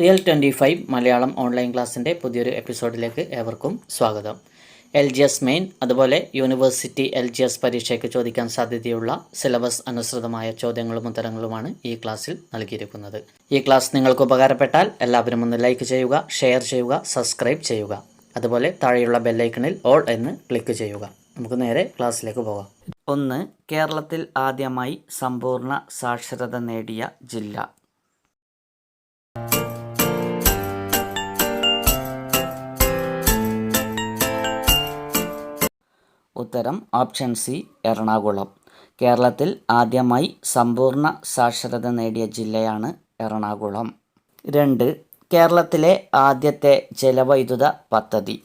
Real twenty five Malayalam online ക്ലാസ്സിന്റെ പുതിയൊരു എപ്പിസോഡിലേക്ക് ഏവർക്കും സ്വാഗതം. എൽ ജി എസ് മെയിൻ അതുപോലെ യൂണിവേഴ്സിറ്റി എൽ ജി എസ് പരീക്ഷയ്ക്ക് ചോദിക്കാൻ സാധ്യതയുള്ള സിലബസ് അനുസൃതമായ ചോദ്യങ്ങളും ഉത്തരങ്ങളുമാണ് ഈ ക്ലാസ്സിൽ നൽകിയിരിക്കുന്നത്. ഈ ക്ലാസ് നിങ്ങൾക്ക് ഉപകാരപ്പെട്ടാൽ എല്ലാവരും ഒന്ന് ലൈക്ക് ചെയ്യുക ഷെയർ ചെയ്യുക സബ്സ്ക്രൈബ് ചെയ്യുക. അതുപോലെ താഴെയുള്ള ബെല്ലൈക്കണിൽ ഓൾ എന്ന് ക്ലിക്ക് ചെയ്യുക. നമുക്ക് നേരെ ക്ലാസ്സിലേക്ക് പോകാം. ഒന്ന് കേരളത്തിൽ ആദ്യമായി സമ്പൂർണ സാക്ഷരത നേടിയ ജില്ല. ഉത്തരം ഓപ്ഷൻ സി എറണാകുളം. കേരളത്തിൽ ആദ്യമായി സമ്പൂർണ സാക്ഷരത നേടിയ ജില്ലയാണ് എറണാകുളം. രണ്ട് കേരളത്തിലെ ആദ്യത്തെ ജലവൈദ്യുത പദ്ധതി.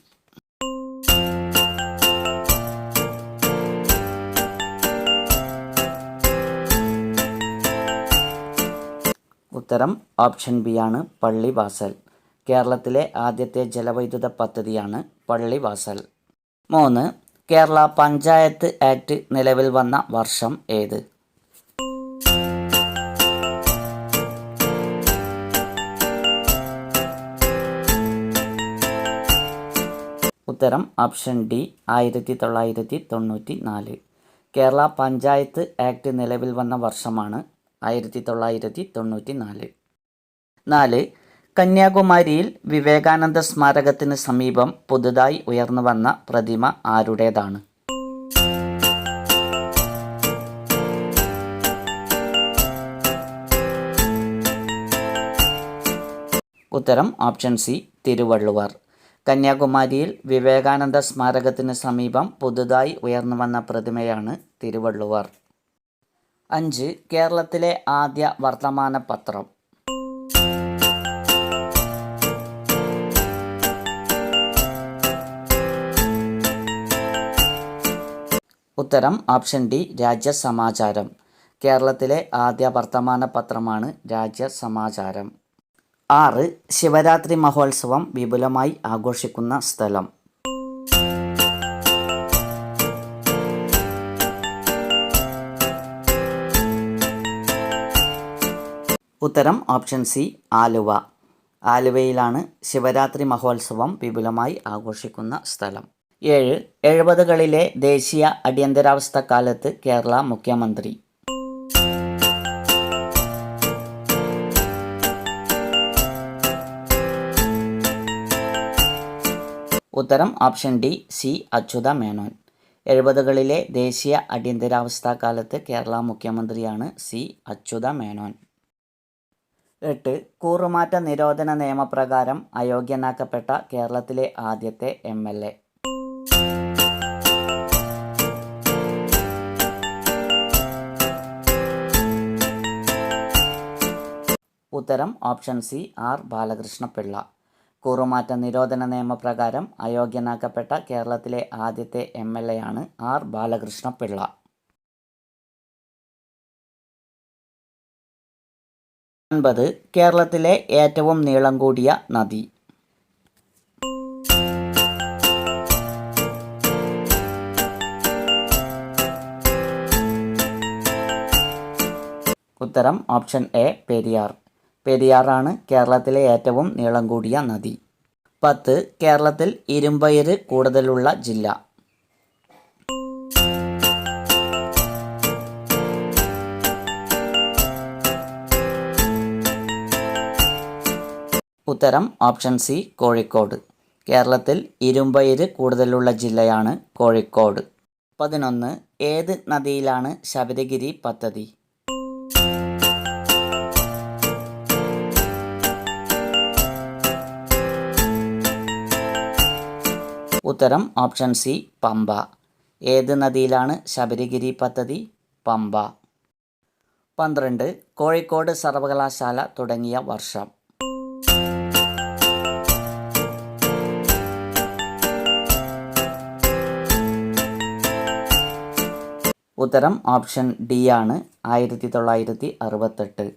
ഉത്തരം ഓപ്ഷൻ ബി ആണ് പള്ളിവാസൽ. കേരളത്തിലെ ആദ്യത്തെ ജലവൈദ്യുത പദ്ധതിയാണ് പള്ളിവാസൽ. മൂന്ന് കേരള പഞ്ചായത്ത് ആക്ട് നിലവിൽ വന്ന വർഷം ഏത്? ഉത്തരം ഓപ്ഷൻ ഡി ആയിരത്തി തൊള്ളായിരത്തി തൊണ്ണൂറ്റി നാല് കേരള പഞ്ചായത്ത് ആക്ട് നിലവിൽ വന്ന വർഷമാണ് ആയിരത്തി തൊള്ളായിരത്തി തൊണ്ണൂറ്റി നാല് നാല് കന്യാകുമാരിയിൽ വിവേകാനന്ദ സ്മാരകത്തിന് സമീപം പുതുതായി ഉയർന്നു വന്ന പ്രതിമ ആരുടേതാണ്? ഉത്തരം ഓപ്ഷൻ സി തിരുവള്ളുവർ. കന്യാകുമാരിയിൽ വിവേകാനന്ദ സ്മാരകത്തിന് സമീപം പുതുതായി ഉയർന്നു വന്ന പ്രതിമയാണ് തിരുവള്ളുവർ. അഞ്ച് കേരളത്തിലെ ആദ്യ വർത്തമാന പത്രം ഉത്തരം ഓപ്ഷൻ ഡി രാജ്യസമാചാരം കേരളത്തിലെ ആദ്യ വർത്തമാന പത്രമാണ് രാജ്യസമാചാരം ആറ് ശിവരാത്രി മഹോത്സവം വിപുലമായി ആഘോഷിക്കുന്ന സ്ഥലം. ഉത്തരം ഓപ്ഷൻ സി ആലുവ. ആലുവയിലാണ് ശിവരാത്രി മഹോത്സവം വിപുലമായി ആഘോഷിക്കുന്ന സ്ഥലം. ഏഴ് എഴുപതുകളിലെ ദേശീയ അടിയന്തരാവസ്ഥ കാലത്ത് കേരള മുഖ്യമന്ത്രി. ഉത്തരം option D C Achutha Menon. എഴുപതുകളിലെ ദേശീയ അടിയന്തരാവസ്ഥ കാലത്ത് കേരള മുഖ്യമന്ത്രിയാണ് സി അച്യുത മേനോൻ. എട്ട് കൂറുമാറ്റ നിരോധന നിയമപ്രകാരം അയോഗ്യനാക്കപ്പെട്ട കേരളത്തിലെ ആദ്യത്തെ എം എൽ എ. ഉത്തരം ഓപ്ഷൻ സി ആർ ബാലകൃഷ്ണപിള്ള. കൂറുമാറ്റ നിരോധന നിയമപ്രകാരം അയോഗ്യനാക്കപ്പെട്ട കേരളത്തിലെ ആദ്യത്തെ എം എൽ എ ആണ് ആർ ബാലകൃഷ്ണപിള്ള. ഒൻപത് കേരളത്തിലെ ഏറ്റവും നീളം കൂടിയ നദി. ഉത്തരം ഓപ്ഷൻ എ പെരിയാർ. പെരിയാറാണ് കേരളത്തിലെ ഏറ്റവും നീളം കൂടിയ നദി. പത്ത് കേരളത്തിൽ ഇരുമ്പയിര് കൂടുതലുള്ള ജില്ല. ഉത്തരം ഓപ്ഷൻ സി കോഴിക്കോട്. കേരളത്തിൽ ഇരുമ്പയിര് കൂടുതലുള്ള ജില്ലയാണ് കോഴിക്കോട്. പതിനൊന്ന് ഏത് നദിയിലാണ് ശബരിഗിരി പദ്ധതി? ഉത്തരം ഓപ്ഷൻ സി പമ്പ. ഏത് നദിയിലാണ് ശബരിഗിരി പദ്ധതി? പമ്പ. പന്ത്രണ്ട് കോഴിക്കോട് സർവകലാശാല തുടങ്ങിയ വർഷം. ഉത്തരം ഓപ്ഷൻ ഡി ആണ്. ആയിരത്തി തൊള്ളായിരത്തി അറുപത്തെട്ട്.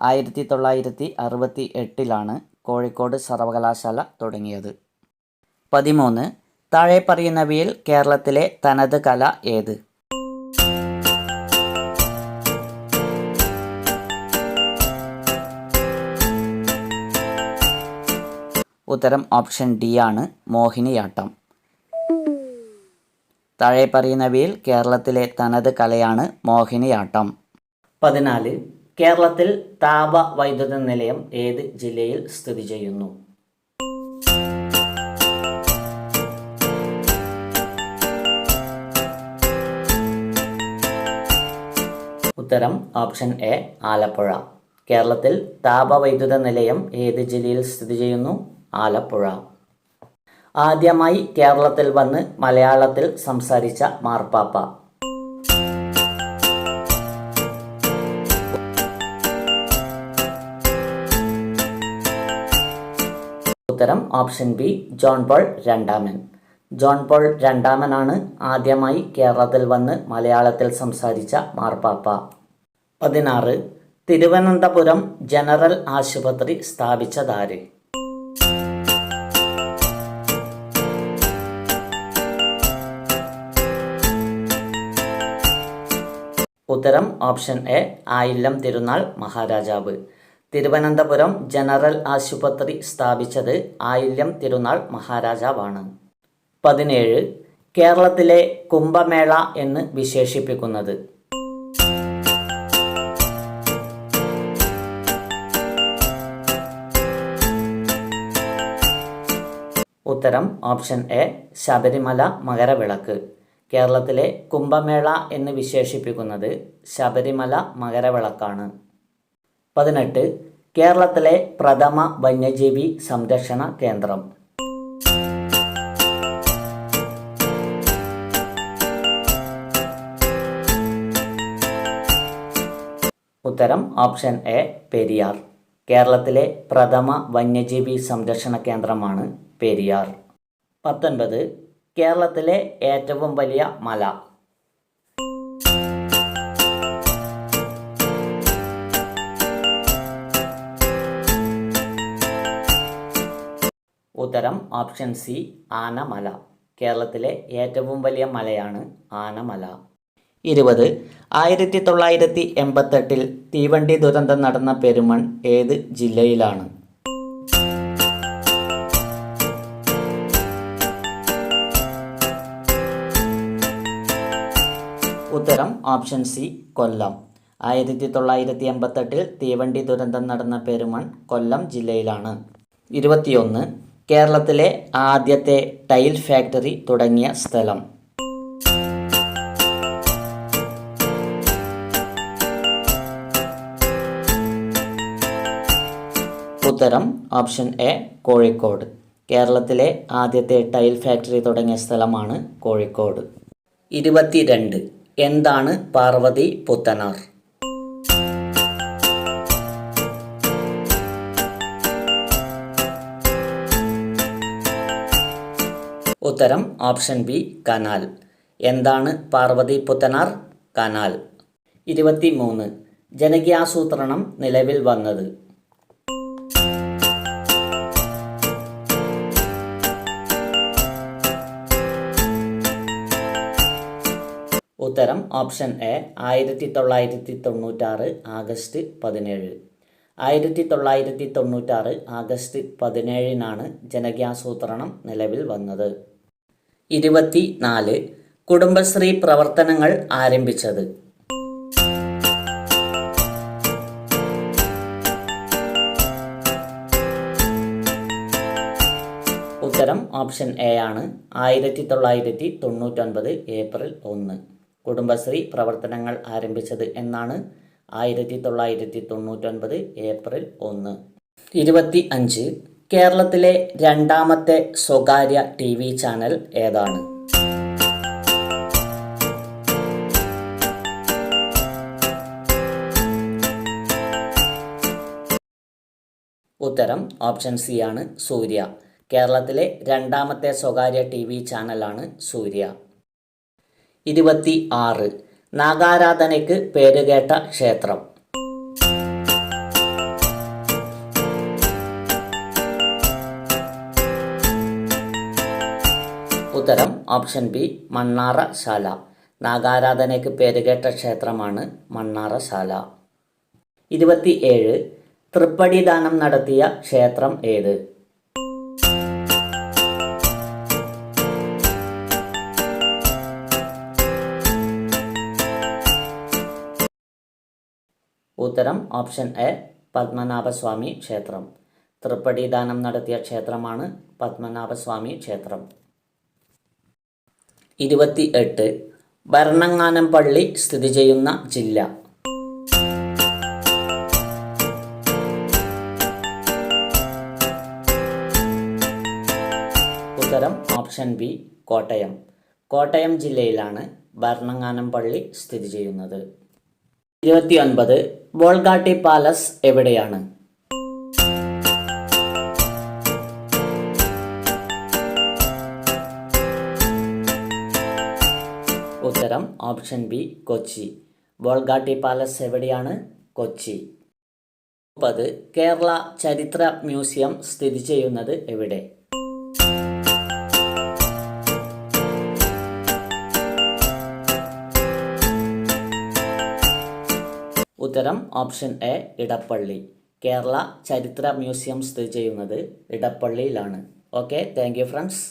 ആയിരത്തി തൊള്ളായിരത്തി അറുപത്തി എട്ടിലാണ് കോഴിക്കോട് സർവകലാശാല തുടങ്ങിയത്. പതിമൂന്ന് താഴെ പറയുന്നവയിൽ കേരളത്തിലെ തനത് കല ഏത്? ഉത്തരം ഓപ്ഷൻ ഡി ആണ് മോഹിനിയാട്ടം. താഴെ പറയുന്നവയിൽ കേരളത്തിലെ തനത് കലയാണ് മോഹിനിയാട്ടം. പതിനാല് കേരളത്തിൽ താപ വൈദ്യുത നിലയം ഏത് ജില്ലയിൽ സ്ഥിതി ചെയ്യുന്നു? ഉത്തരം ഓപ്ഷൻ എ ആലപ്പുഴ. കേരളത്തിൽ താപവൈദ്യുത നിലയം ഏത് ജില്ലയിൽ സ്ഥിതി ചെയ്യുന്നു? ആലപ്പുഴ. ആദ്യമായി കേരളത്തിൽ വന്ന് മലയാളത്തിൽ സംസാരിച്ച മാർപ്പാപ്പ. ഉത്തരം ഓപ്ഷൻ ബി ജോൺ പോൾ രണ്ടാമൻ. ജോൺ പോൾ രണ്ടാമനാണ് ആദ്യമായി കേരളത്തിൽ വന്ന് മലയാളത്തിൽ സംസാരിച്ച മാർപ്പാപ്പ. പതിനാറ് തിരുവനന്തപുരം ജനറൽ ആശുപത്രി സ്ഥാപിച്ചതാര്? ഉത്തരം ഓപ്ഷൻ എ ആയില്ലം തിരുനാൾ മഹാരാജാവ്. തിരുവനന്തപുരം ജനറൽ ആശുപത്രി സ്ഥാപിച്ചത് ആയില്യം തിരുനാൾ മഹാരാജാവാണ്. പതിനേഴ് കേരളത്തിലെ കുംഭമേള എന്ന് വിശേഷിപ്പിക്കുന്നത്. ഉത്തരം ഓപ്ഷൻ എ ശബരിമല മകരവിളക്ക്. കേരളത്തിലെ കുംഭമേള എന്ന് വിശേഷിപ്പിക്കുന്നത് ശബരിമല മകരവിളക്കാണ്. പതിനെട്ട് കേരളത്തിലെ പ്രഥമ വന്യജീവി സംരക്ഷണ കേന്ദ്രം. ഉത്തരം ഓപ്ഷൻ എ പെരിയാർ. കേരളത്തിലെ പ്രഥമ വന്യജീവി സംരക്ഷണ കേന്ദ്രമാണ് പെരിയാർ. പത്തൊൻപത് കേരളത്തിലെ ഏറ്റവും വലിയ മല. ഉത്തരം ഓപ്ഷൻ സി ആനമല. കേരളത്തിലെ ഏറ്റവും വലിയ മലയാണ് ആനമല. ഇരുപത് ആയിരത്തി തൊള്ളായിരത്തി എൺപത്തെട്ടിൽ തീവണ്ടി ദുരന്തം നടന്ന പെരുമൺ ഏത് ജില്ലയിലാണ്? ഉത്തരം ഓപ്ഷൻ സി കൊല്ലം. ആയിരത്തി തൊള്ളായിരത്തി എൺപത്തെട്ടിൽ തീവണ്ടി ദുരന്തം നടന്ന പെരുമൺ കൊല്ലം ജില്ലയിലാണ്. ഇരുപത്തിയൊന്ന് കേരളത്തിലെ ആദ്യത്തെ ടൈൽ ഫാക്ടറി തുടങ്ങിയ സ്ഥലം. ഉത്തരം ഓപ്ഷൻ എ കോഴിക്കോട്. കേരളത്തിലെ ആദ്യത്തെ ടൈൽ ഫാക്ടറി തുടങ്ങിയ സ്ഥലമാണ് കോഴിക്കോട്. ഇരുപത്തിരണ്ട് എന്താണ് പാർവതി പുത്തനാർ? ഉത്തരം ഓപ്ഷൻ ബി കനാൽ. എന്താണ് പാർവതി പുത്തനാർ? കനാൽ. ഇരുപത്തി മൂന്ന് ജനകീയാസൂത്രണം നിലവിൽ വന്നത് ഉത്തരം ഓപ്ഷൻ എ ആയിരത്തി തൊള്ളായിരത്തി തൊണ്ണൂറ്റാറ് ആഗസ്റ്റ് പതിനേഴ്. ആയിരത്തി തൊള്ളായിരത്തി തൊണ്ണൂറ്റാറ് ആഗസ്റ്റ് പതിനേഴിനാണ് ജനകീയാസൂത്രണം നിലവിൽ വന്നത്. ഇരുപത്തി നാല് കുടുംബശ്രീ പ്രവർത്തനങ്ങൾ ആരംഭിച്ചത്. ഉത്തരം ഓപ്ഷൻ എ ആണ്. ആയിരത്തി തൊള്ളായിരത്തി തൊണ്ണൂറ്റൊൻപത് ഏപ്രിൽ ഒന്ന്. കുടുംബശ്രീ പ്രവർത്തനങ്ങൾ ആരംഭിച്ചത് എന്നാണ് ആയിരത്തി തൊള്ളായിരത്തി തൊണ്ണൂറ്റൊൻപത് ഏപ്രിൽ ഒന്ന്. ഇരുപത്തി അഞ്ച് കേരളത്തിലെ രണ്ടാമത്തെ സ്വകാര്യ ടി വി ചാനൽ ഏതാണ്? ഉത്തരം ഓപ്ഷൻ സി ആണ് സൂര്യ. കേരളത്തിലെ രണ്ടാമത്തെ സ്വകാര്യ ടി വി ചാനലാണ് സൂര്യ. ഇരുപത്തി ആറ് നാഗാരാധനയ്ക്ക് പേരുകേട്ട ക്ഷേത്രം. ഉത്തരം ഓപ്ഷൻ ബി മണ്ണാറശാല നാഗാരാധനയ്ക്ക് പേരുകേട്ട ക്ഷേത്രമാണ് മണ്ണാറശാല ഇരുപത്തി ഏഴ് തൃപ്പടി ദാനം നടത്തിയ ക്ഷേത്രം ഏത്? ഉത്തരം ഓപ്ഷൻ എ പത്മനാഭസ്വാമി ക്ഷേത്രം. തൃപ്പടി ദാനം നടത്തിയ ക്ഷേത്രമാണ് പത്മനാഭസ്വാമി ക്ഷേത്രം. ഇരുപത്തി എട്ട് ഭരണങ്ങാനം പള്ളി സ്ഥിതി ചെയ്യുന്ന ജില്ല. ഉത്തരം ഓപ്ഷൻ ബി കോട്ടയം. കോട്ടയം ജില്ലയിലാണ് ഭരണങ്ങാനം പള്ളി സ്ഥിതി ചെയ്യുന്നത്. ഇരുപത്തിയൊൻപത് ബോൾഗാട്ടി പാലസ് എവിടെയാണ്? ഉത്തരം option B Kochi. Bolgatty palace എവിടെയാണ്? കൊച്ചി. മുപ്പത് കേരള ചരിത്ര മ്യൂസിയം സ്ഥിതി ചെയ്യുന്നത് എവിടെ? ഉത്തരം ഓപ്ഷൻ എ ഇടപ്പള്ളി. കേരള ചരിത്ര മ്യൂസിയം സ്ഥിതി ചെയ്യുന്നത് ഇടപ്പള്ളിയിലാണ്. Okay thank friends.